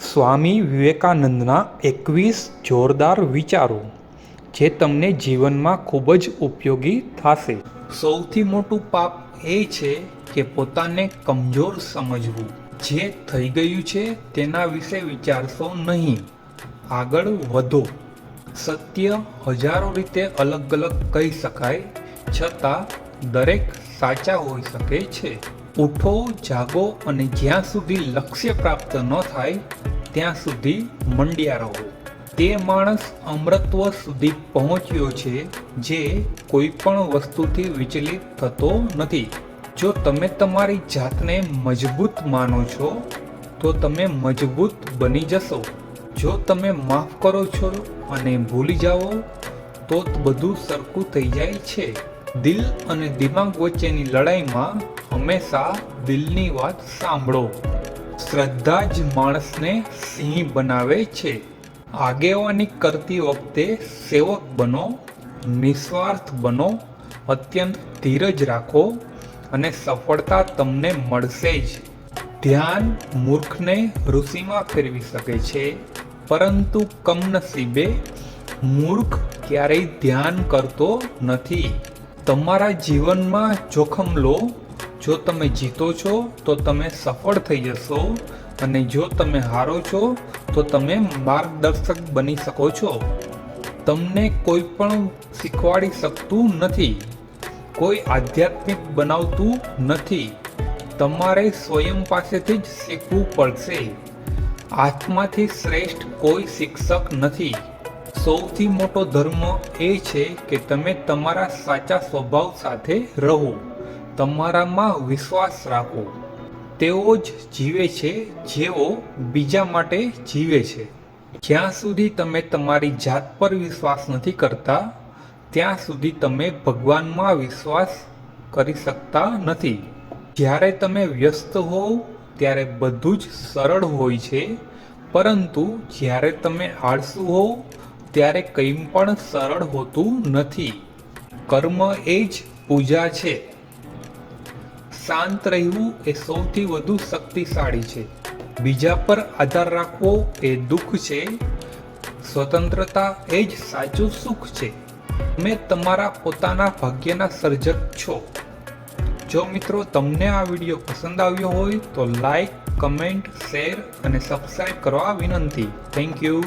સ્વામી વિવેકાનંદના એકવીસ જોરદાર વિચારો, જે તમને જીવનમાં ખૂબ જ ઉપયોગી થશે. સૌથી મોટું પાપ એ છે કે પોતાને કમજોર સમજવું. જે થઈ ગયું છે તેના વિશે વિચારશો નહીં. આગળ વધો. સત્ય હજારો રીતે અલગ અલગ કહી શકાય, છતાં દરેક સાચા હોઈ શકે છે. ઉઠો, જાગો અને જ્યાં સુધી લક્ષ્ય પ્રાપ્ત ન થાય, ત્યાં સુધી મંડ્યા રહો. તે માણસ અમૃતત્વ સુધી પહોંચ્યો છે, જે કોઈ પણ વસ્તુથી વિચલિત થતો નથી. જો તમે તમારી જાતને મજબૂત માનો છો, તો તમે મજબૂત બની જશો. જો તમે માફ કરો છો અને ભૂલી જાઓ, તો બધું સરખું થઈ જાય છે. દિલ અને દિમાગ વચ્ચેની લડાઈમાં હંમેશા દિલની વાત સાંભળો. શ્રદ્ધા જ માણસને સિંહ બનાવે છે. આગેવાની કરતી વખતે સેવક બનો, નિસ્વાર્થ બનો, અત્યંત ધીરજ રાખો અને સફળતા તમને મળશે જ. ધ્યાન મૂર્ખને ઋષિમાં ફેરવી શકે છે, પરંતુ કમનસીબે મૂર્ખ ક્યારેય ધ્યાન કરતો નથી. તમારા જીવનમાં જોખમ લો. જો તમે જીતો છો, તો તમે સફળ થઈ જશો. અને જો તમે હારો છો, તો તમે માર્ગદર્શક બની શકો છો. તમને કોઈ પણ શીખવાડી શકતું નથી. કોઈ આધ્યાત્મિક બનાવતું નથી. તમારે સ્વયં પાસેથી જ શીખવું પડશે. આત્માથી શ્રેષ્ઠ કોઈ શિક્ષક નથી. સૌથી મોટો ધર્મ એ છે કે તમે તમારા સાચા સ્વભાવ સાથે રહો. તમારામાં વિશ્વાસ રાખો. તેઓ જ જીવે છે, જેઓ બીજા માટે જીવે છે. જ્યાં સુધી તમે તમારી જાત પર વિશ્વાસ નથી કરતા, ત્યાં સુધી તમે ભગવાનમાં વિશ્વાસ કરી શકતા નથી. જ્યારે તમે વ્યસ્ત હોવ, ત્યારે બધું જ સરળ હોય છે. પરંતુ જ્યારે તમે આળસુ હોવ ત્યારે કંઈ પણ સરળ હોતું નથી. કર્મ એ જ પૂજા છે. શાંત રહેવું એ સૌથી વધુ શક્તિશાળી છે. બીજા પર આધાર રાખવો એ દુઃખ છે. સ્વતંત્રતા એ જ સાચું સુખ છે. તમે તમારા પોતાના ભાગ્યના સર્જક છો. જો મિત્રો તમને આ વીડિયો પસંદ આવ્યો હોય તો લાઈક, કમેન્ટ, શેર અને સબસ્ક્રાઈબ કરવા વિનંતી. Thank you.